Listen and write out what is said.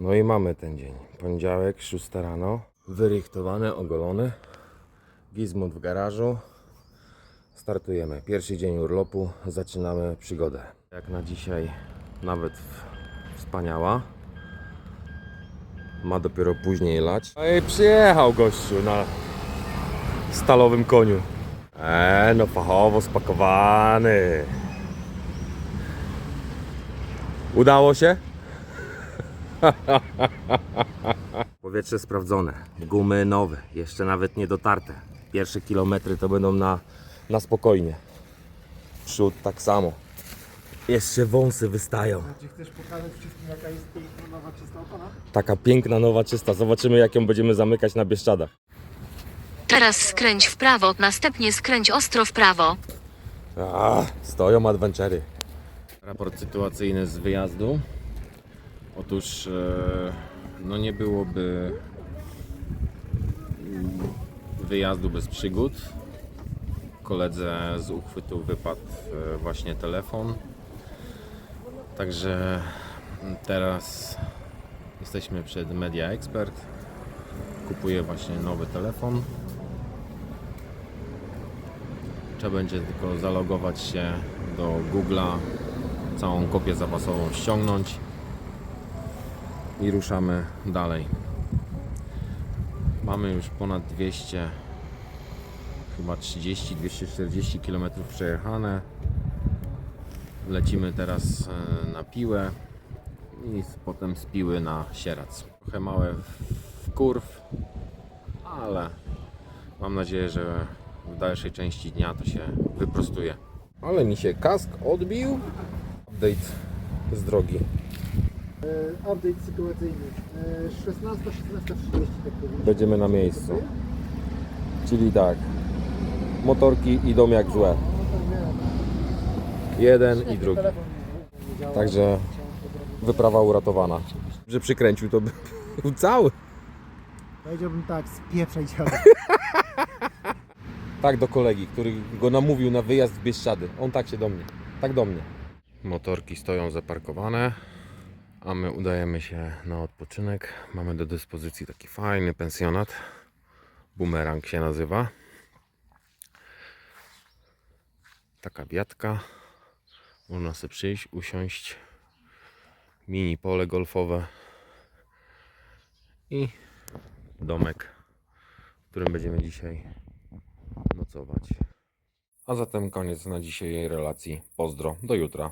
No i mamy ten dzień. Poniedziałek, 6 rano. Wyrychtowany, ogolony. Gizmut w garażu. Startujemy. Pierwszy dzień urlopu. Zaczynamy przygodę. Jak na dzisiaj nawet wspaniała. Ma dopiero później lać. No i przyjechał gościu na stalowym koniu. Eee, no fachowo spakowany. Udało się? Powietrze sprawdzone, gumy nowe, jeszcze nawet nie dotarte. Pierwsze kilometry to będą na, na spokojnie. Przód tak samo. Jeszcze wąsy wystają. Czy chcesz pokazać wszystkim jaka jest piękna, nowa, czysta opona? Taka piękna, nowa, czysta. Zobaczymy jak ją będziemy zamykać na Bieszczadach. Teraz skręć w prawo, następnie skręć ostro w prawo. A, stoją adventury. Raport sytuacyjny z wyjazdu. Otóż e, no nie byłoby wyjazdu bez przygód. Koledze z uchwytu wypadł e, właśnie telefon. Także teraz jesteśmy przed Media Expert. Kupuję właśnie nowy telefon. Trzeba będzie tylko zalogować się do Google'a, całą kopię zapasową ściągnąć i ruszamy dalej. Mamy już ponad 200, chyba 30-240 km przejechane. Lecimy teraz e, na Piłę i potem z Piły na Sierac. Trochę małe w kurw, ale Mam nadzieję, że w dalszej części dnia to się wyprostuje. Ale mi się kask odbił. Update z drogi. E, update sytuacyjny. E, 16, 16, 30 tak powiem. Będziemy na miejscu. Czyli tak. Motorki idą jak złe. Jeden i drugi. Także wyprawa uratowana. Że przykręcił to by był cały. Powiedziałbym tak, spieprzaj działa. Tak do kolegi, który go namówił na wyjazd w Bieszczady. On tak się do mnie. Tak do mnie. Motorki stoją zaparkowane, a my udajemy się na odpoczynek. Mamy do dyspozycji taki fajny pensjonat. Bumerang się nazywa. Taka wiatka. Można sobie przyjść, usiąść. Mini pole golfowe. I domek, w którym będziemy dzisiaj nocować. A zatem koniec na dzisiejszej relacji. Pozdro, do jutra.